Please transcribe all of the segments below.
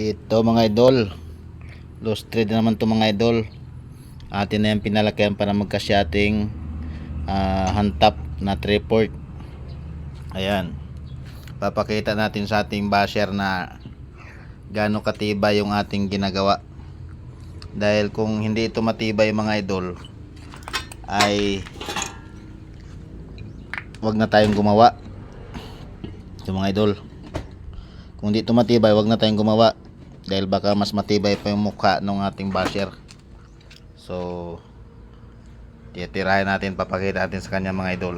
Dito mga idol. Lost trade naman to mga idol. Atin na yung pinalakihan para magkasyating ah, hantap na triport. Ayan. Papakita natin sa ating basher na gaano katibay yung ating ginagawa. Dahil kung hindi ito matibay mga idol ay wag na tayong gumawa. Ito mga idol. Kung di ito matibay, wag na tayong gumawa. Dahil baka mas matibay pa yung mukha ng ating basher. So, titirahin natin, papakita natin sa kanya mga idol.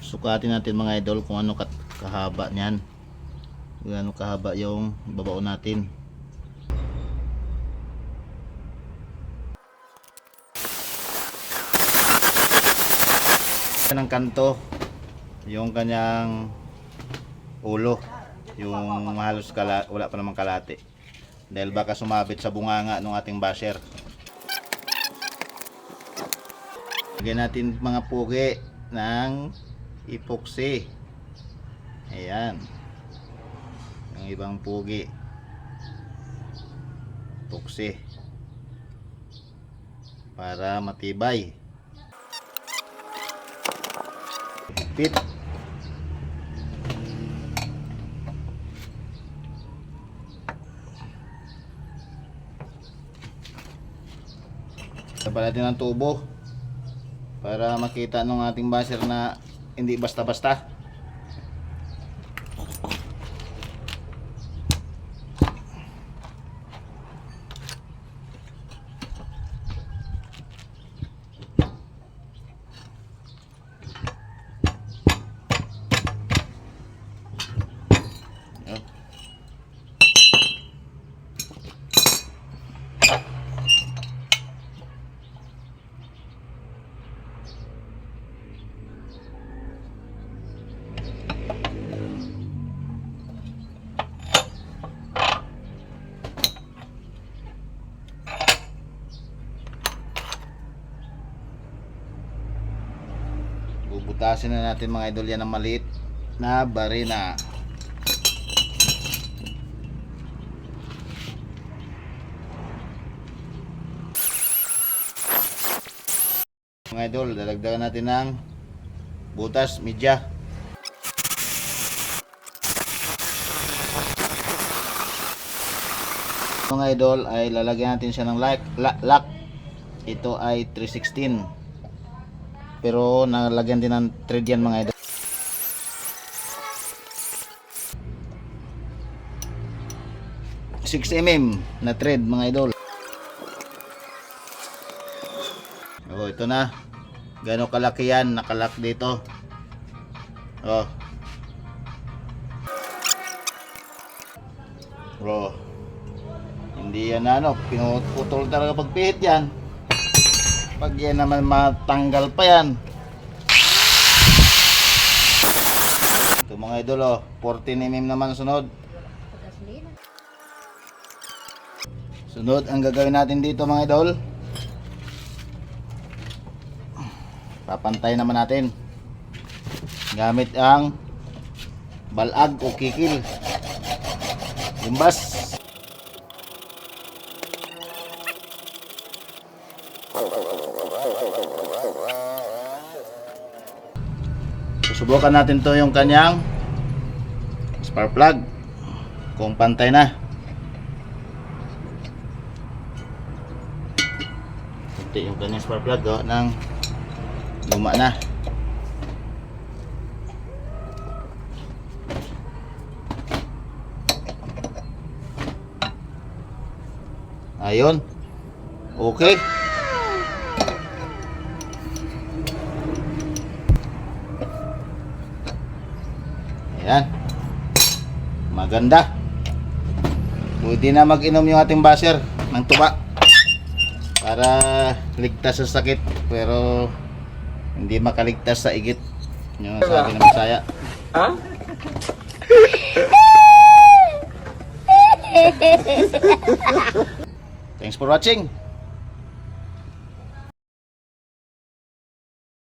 Sukatin natin mga idol kung ano kahaba niyan. Kung ano kahaba yung babao natin. ng kanto yung kanyang ulo. Yung halos kala, wala pa namang kalate. Dahil baka sumabit sa bunganga ng ating basher. Lagyan natin mga pugi ng epoxy. Ayan. Yung ibang pugi. Epoxy. Para matibay Pit. Sabay natin ng tubo para makita ng ating basher na hindi basta-basta. Yun. Bubutasin na natin mga idol yan ng maliit na barina. Mga idol, dalagdagan natin ng butas, media. Mga idol, ay lalagyan natin siya ng lock. Ito ay 316. Pero nalagyan din ng thread yan mga idol. Six mm na thread mga idol. Oh, ito na. Gano'ng kalaki yan, nakalak dito. Oh. Bro. Hindi yan ano, pinutol talaga pagpihit yan. Pag yan naman matanggal pa yan. Ito mga idol oh, 14mm naman sunod. Sunod, ang gagawin natin dito mga idol. Papantay naman natin. Gamit ang balag o kikil. Limbas. Susubukan natin to yung kanyang spark plug. Kung pantay na. Kunti yung kanyang spark plug oh, ng luma na. Ayun. Okay. Ayan. Maganda. Pwede na mag-inom yung ating basher ng tuba para ligtas sa sakit pero hindi makaligtas sa igit. Yung sabi ng Bisaya. Ha? Thanks for watching.